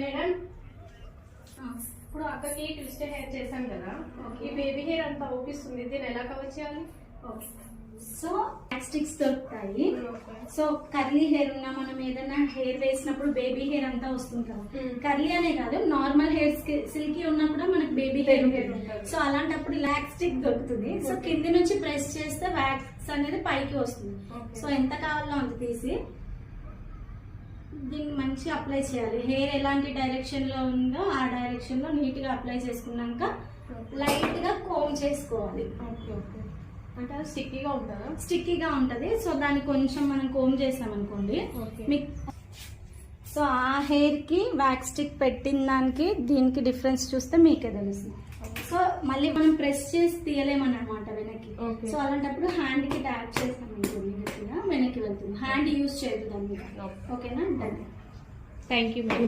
Madam ఇప్పుడు అక్కకి twist hair చేశాం కదా. ఈ బేబీ హెయిర్ అంతా ఊపిస్తుంది. దీన్ని ఎలా కవర్ చేయాలి? సో స్టిక్స్ దొరుకుతాయి. సో కర్లీ హెయిర్ ఉన్నా మనం ఏదైనా హెయిర్ వేసినప్పుడు బేబీ హెయిర్ అంతా వస్తుంది కదా. కర్లీ అనే కాదు నార్మల్ హెయిర్ సిల్కీ ఉన్నా కూడా మనకి బేబీ హెయిర్. సో అలాంటప్పుడు లాక్ స్టిక్ దొరుకుతుంది. సో. కింది నుంచి ప్రెస్ చేస్తే వ్యాక్స్ అనేది పైకి వస్తుంది. సో ఎంత కావాలో అంత తీసి దీన్ని మంచిగా అప్లై చేయాలి. హెయిర్ ఎలాంటి డైరెక్షన్లో ఉందో ఆ డైరెక్షన్లో నీట్గా అప్లై చేసుకున్నాక లైట్గా కోమ్ చేసుకోవాలి. ఓకే ఓకే అంటే అది స్టిక్కీగా ఉంటుందా? స్టిక్కీగా ఉంటది. సో దాన్ని కొంచెం మనం కోమ్ చేసాం అనుకోండి మీకు సో ఆ హెయిర్కి వ్యాక్స్ స్టిక్ పెట్టిన దానికి దీనికి డిఫరెన్స్ చూస్తే మీకే తెలుసు. సో మళ్ళీ మనం ప్రెస్ చేసి తీయలేమన్నమాట వెనక్కి. సో అలాంటప్పుడు హ్యాండ్కి ట్యాప్ చేస్తాం అనుకోండి హ్యాండ్ యూజ్ చేయదు ఓకేనా డన్ థ్యాంక్ యూ